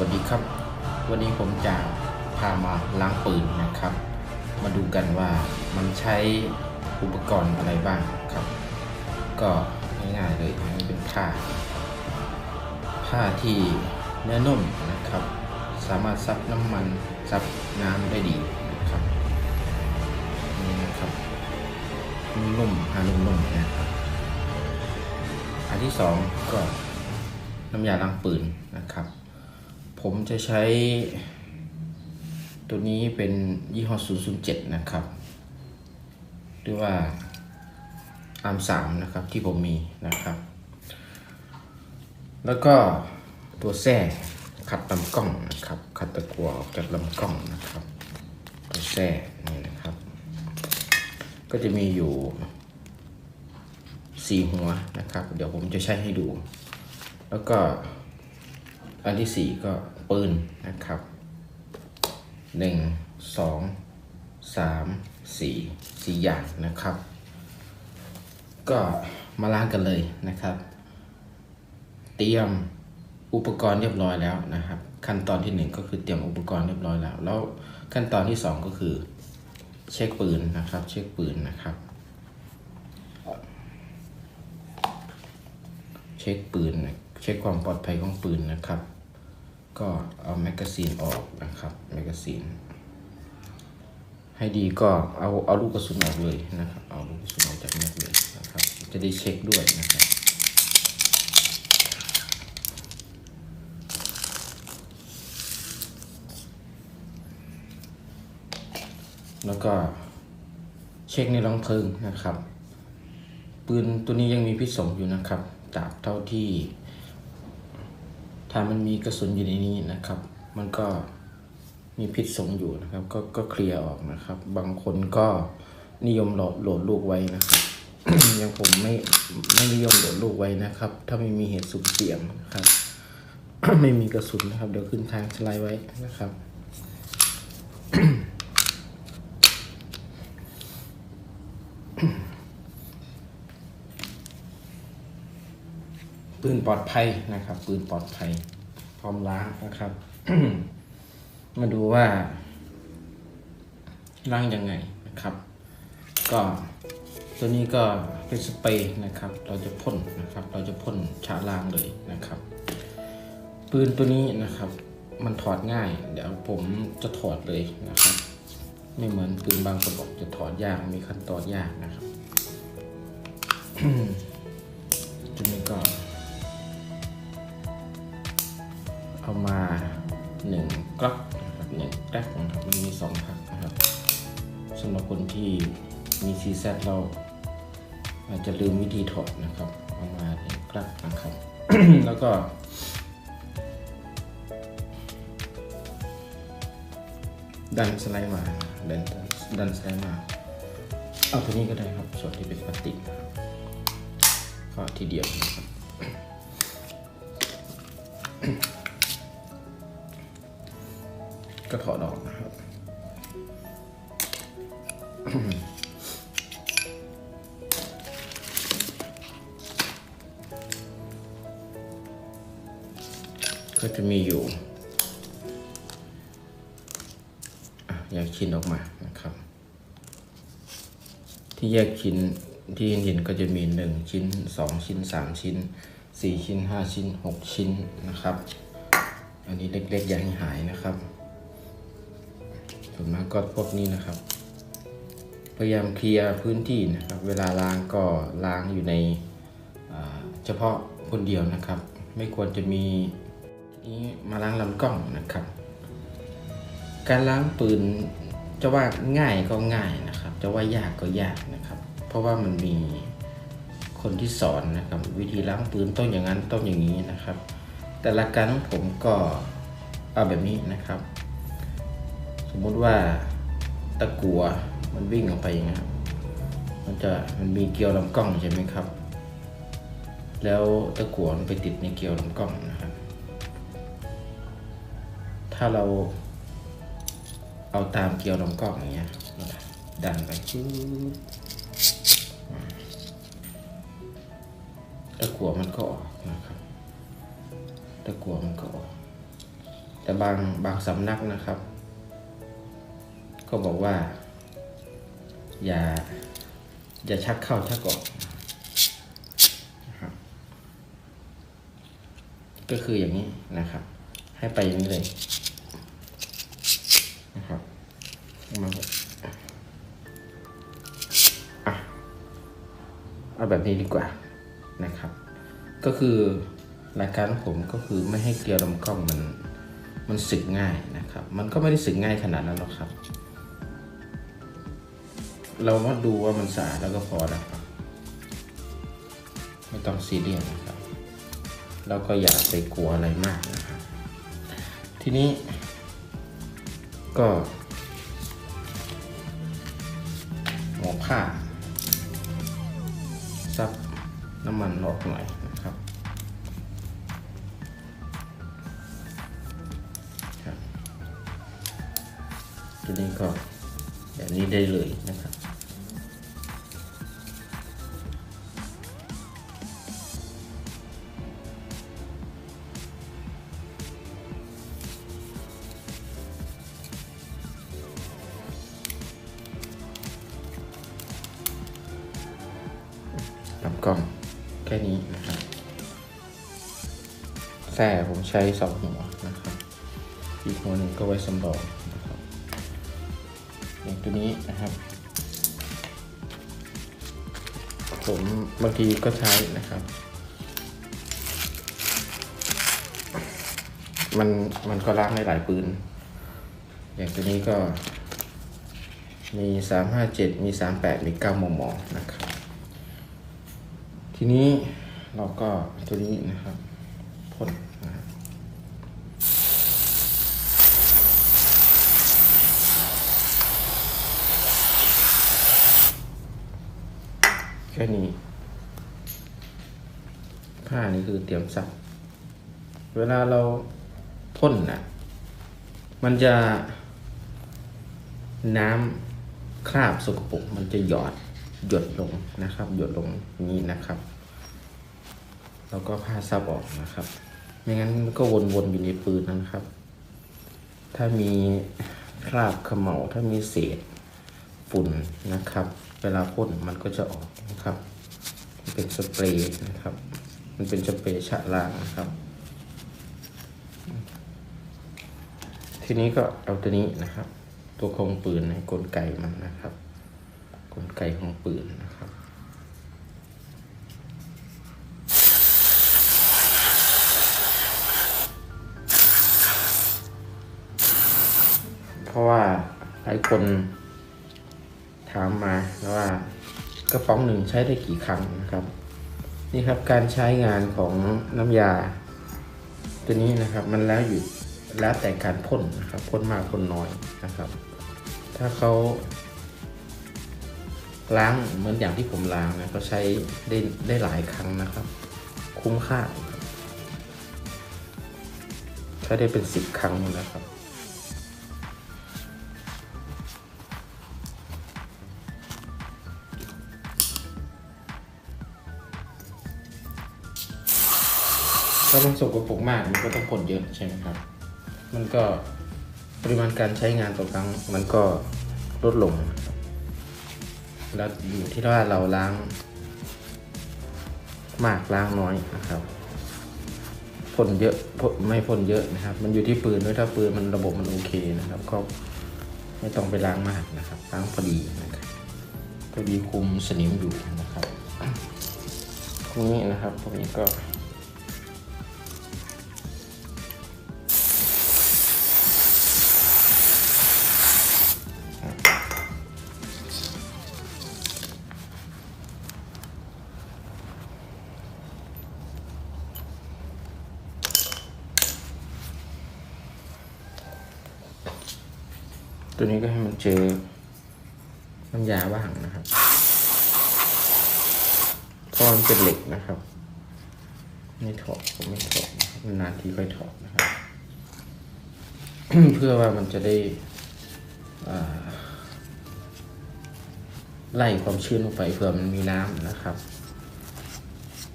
วัสดีครับ วันนี้ผมจะพามาล้างปืนนะครับ มาดูกันว่ามันใช้อุปกรณ์อะไรบ้างครับ ก็ง่ายๆเลยอันนี้เป็นผ้า ผ้าที่เนื้อนุ่มนะครับ สามารถซับน้ำมันซับน้ำได้ดีนะครับนี่นะครับนุ่มๆผ้านุ่มๆนะครับ อันที่สองก็น้ำยาล้างปืนนะครับ ผมจะใช้ตัวนี้เป็นยี่ห้อ 007 นะครับ หรือว่าอาร์มสามนะครับที่ผมมีนะครับ แล้วก็ตัวแส้ขัดลำกล้องนะครับ ขัดตะกัวออกจากลำกล้องนะครับ ตัวแส้นี่นะครับ ก็จะมีอยู่สี่หัวนะครับ เดี๋ยวผมจะใช้ให้ดู แล้วก็ อันที่สี่ก็ปืนนะครับหนึ่งสองสามสี่สี่อย่างนะครับ ก็มาล้างกันเลยนะครับ เตรียมอุปกรณ์เรียบร้อยแล้วนะครับ ขั้นตอนที่หนึ่งก็คือเตรียมอุปกรณ์เรียบร้อยแล้ว แล้วขั้นตอนที่สองก็คือเช็คปืนนะครับ เช็คปืนนะครับ เช็คปืน เช็คความปลอดภัยของปืนนะครับ ก็เอาแมกกาซีนออกนะครับแมกกาซีนให้ดีก็เอาเอาลูกกระสุนออกเลยนะครับเอาลูกกระสุนออกจากแม็กเลยนะครับ จะได้เช็คด้วยนะครับแล้วก็เช็คในรองเพลิงนะครับ ปืนตัวนี้ยังมีพิษสงอยู่นะครับตราบเท่าที่ ถ้ามันมีกระสุนอยู่ในนี้นะครับ มันก็มีพิษสงอยู่นะครับ ก็ก็เคลียร์ออกนะครับ บางคนก็นิยมโหลดโหลดลูกไว้นะครับอย่างผมไม่ไม่นิยมโหลดลูกไว้นะครับ ถ้าไม่มีเหตุสุดเสี่ยงนะครับ ไม่มีกระสุนนะครับ เดี๋ยวขึ้นทางสไลด์ไว้นะครับ ปืนปลอดภัยนะครับ ปืนปลอดภัย พร้อมล้างนะครับ มาดูว่าล้างยังไงนะครับ ก็ตัวนี้ก็เป็นสเปรย์นะครับ เราจะพ่นนะครับ เราจะพ่นชาล้างเลยนะครับ ปืนตัวนี้นะครับ มันถอดง่าย เดี๋ยวผมจะถอดเลยนะครับ ไม่เหมือนปืนบางกระบอกจะถอดยากมีขั้นตอนยากนะครับ คนที่มีซีแซเราอาจจะลืมวิธีถอดนะครับเอามาหนึ่งกลักนะครับ แล้วก็ ดันสไลด์มาดันดันสไลด์มาเอาตัวนี้ก็ได้ครับส่วนที่เป็นพลาสติกก็ทีเดียวนะครับก็ถอดออกนะครับ จะมีอยู่อะแยกชิ้นออกมานะครับ ที่แยกชิ้นที่เห็นก็จะมีหนึ่งชิ้นสองชิ้นสามชิ้นสี่ชิ้นห้าชิ้นหกชิ้นนะครับ อันนี้เล็กๆอย่าให้หายนะครับส่วนมากก็พวกนี้นะครับ พยายามเคลียร์พื้นที่นะครับ เวลาล้างก็ล้างอยู่ในเฉพาะคนเดียวนะครับ ไม่ควรจะมี นี้มาล้างลำกล้องนะครับ การล้างปืนจะว่าง่ายก็ง่ายนะครับ จะว่ายากก็ยากนะครับ เพราะว่ามันมีคนที่สอนนะครับ วิธีล้างปืนต้องอย่างนั้นต้องอย่างนี้นะครับ แต่หลักการของผมก็เอาแบบนี้นะครับ สมมุติว่าตะกัวมันวิ่งออกไปอย่างนี้ครับมันจะมันมีเกลียวลำกล้องใช่ไหมครับ แล้วตะกัวมันไปติดในเกลียวลำกล้องนะครับ ถ้าเราเอาตามเกลียวลำกล้องอย่างเงี้ยดันไปปึ๊บตะกัวมันก็ออกนะครับ ตะกัวมันก็ออก แต่บางบางสำนักนะครับ ก็บอกว่า อย่า อย่าชักเข้าชักออกนะครับก็คืออย่างนี้นะครับ ให้ไปอย่างนี้เลย นะครับมาอะเอาแบบนี้ดีกว่านะครับ ก็คือหลักการของผมก็คือไม่ให้เกลียวลำกล้องมันมันสึกง่ายนะครับ มันก็ไม่ได้สึกง่ายขนาดนั้นหรอกครับ เรามาดูว่ามันสะอาดแล้วก็พอนะครับไม่ต้องซีเรียสนะครับ แล้วก็อย่าไปกลัวอะไรมากนะครับ ทีนี้ ก็หัวผ้าซับน้ำมันออกหน่อยนะครับครับ ตัวนี้ก็แบบนี้ได้เลยนะครับ กล้องแค่นี้นะครับแส่ผมใช้สองหัวนะครับอีกหัวหนึ่งก็ไว้สำรองนะครับอย่างตัวนี้นะครับ ผมบางทีก็ใช้นะครับ มันมันก็ล้างได้หลายปืน อย่างตัวนี้ก็มี 357 มี 38 มี9มมนะครับ ทีนี้เราก็ตัวนี้นะครับพ่นนะครับแค่นี้ ผ้านี่คือเตรียมซักเวลาเราพ่นนะมันจะน้ำคราบสกปรกมันจะหยอด หยดลงนะครับ หยดลงนี้นะครับ แล้วก็ผ้าซับออกนะครับ ไม่งั้นมันก็วนๆอยู่ในปืนนะครับ ถ้ามีคราบขมเหลาถ้ามีเศษฝุ่นนะครับ เวลาพ่นมันก็จะออกนะครับมันเป็นสเปรย์นะครับ มันเป็นสเปรย์ชะล้างนะครับ ทีนี้ก็เอาตัวนี้นะครับ ตัวโครงปืนในกลไกมันนะครับ กลไกของปืนนะครับเพราะว่าหลายคนถามมาว่ากระป๋องหนึ่งใช้ได้กี่ครั้งนะครับ นี่ครับการใช้งานของน้ำยา ตัวนี้นะครับมันแล้วอยู่แล้วแต่การพ่นนะครับพ่นมากพ่นน้อยนะครับ ถ้าเขา ล้างเหมือนอย่างที่ผมล้างนะก็ใช้ได้ได้หลายครั้งนะครับ คุ้มค่าใช้ได้เป็นสิบครั้งนะครับถ้ามันสกปรกมากมันก็ต้องพ่นเยอะใช่ไหมครับ มันก็ปริมาณการใช้งานต่อครั้งมันก็ลดลงนะครับ แล้วอยู่ที่ว่าเราล้าง มากล้างน้อยนะครับพ่นเยอะไม่พ่นเยอะนะครับ มันอยู่ที่ปืนด้วยถ้าปืนมันระบบมันโอเคนะครับ ก็ไม่ต้องไปล้างมากนะครับล้างพอดีนะครับพอดีคุมสนิมอยู่นะครับพวกนี้นะครับพวกนี้ก็ ตัวนี้ก็ให้มันเจอน้ำยาบ้างนะครับเพราะมันเป็นเหล็กนะครับ ไม่ถอดผมไม่ถอดนนานทีค่อยถอดนะครับ เพื่อว่ามันจะได้ไล่ความชื้นลงไปเผื่อมันมีน้ำนะครับ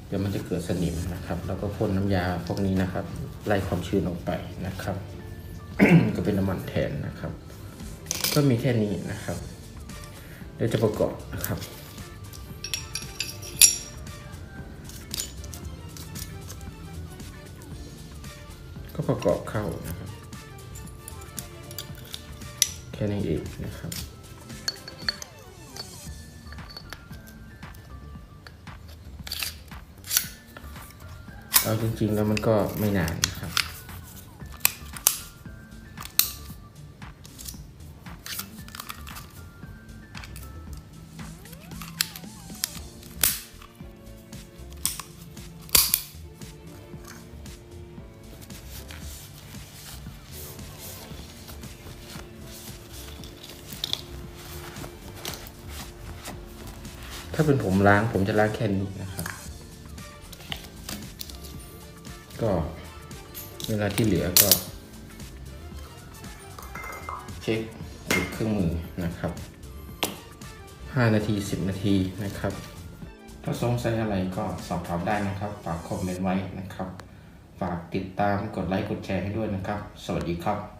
เดี๋ยวมันจะเกิดสนิมนะครับ แล้วก็พ่นน้ำยาพวกนี้นะครับ ไล่ความชื้นออกไปนะครับ ก็เป็นน้ำมันแทนนะครับ ก็มีแค่นี้นะครับเดี๋ยวจะประกอบนะครับก็ประกอบเข้านะครับ แค่นี้เองนะครับ เอาจริงๆแล้วมันก็ไม่นาน เป็นผมล้างผมจะล้างแค่นี้นะครับ ก็เวลาที่เหลือก็ เช็คดูเครื่องมือนะครับ 5 นาที 10 นาทีนะครับ ถ้าสงสัยอะไรก็สอบถามได้นะครับ ฝากคอมเมนต์ไว้นะครับ ฝากติดตามกดไลค์กดแชร์ให้ด้วยนะครับ สวัสดีครับ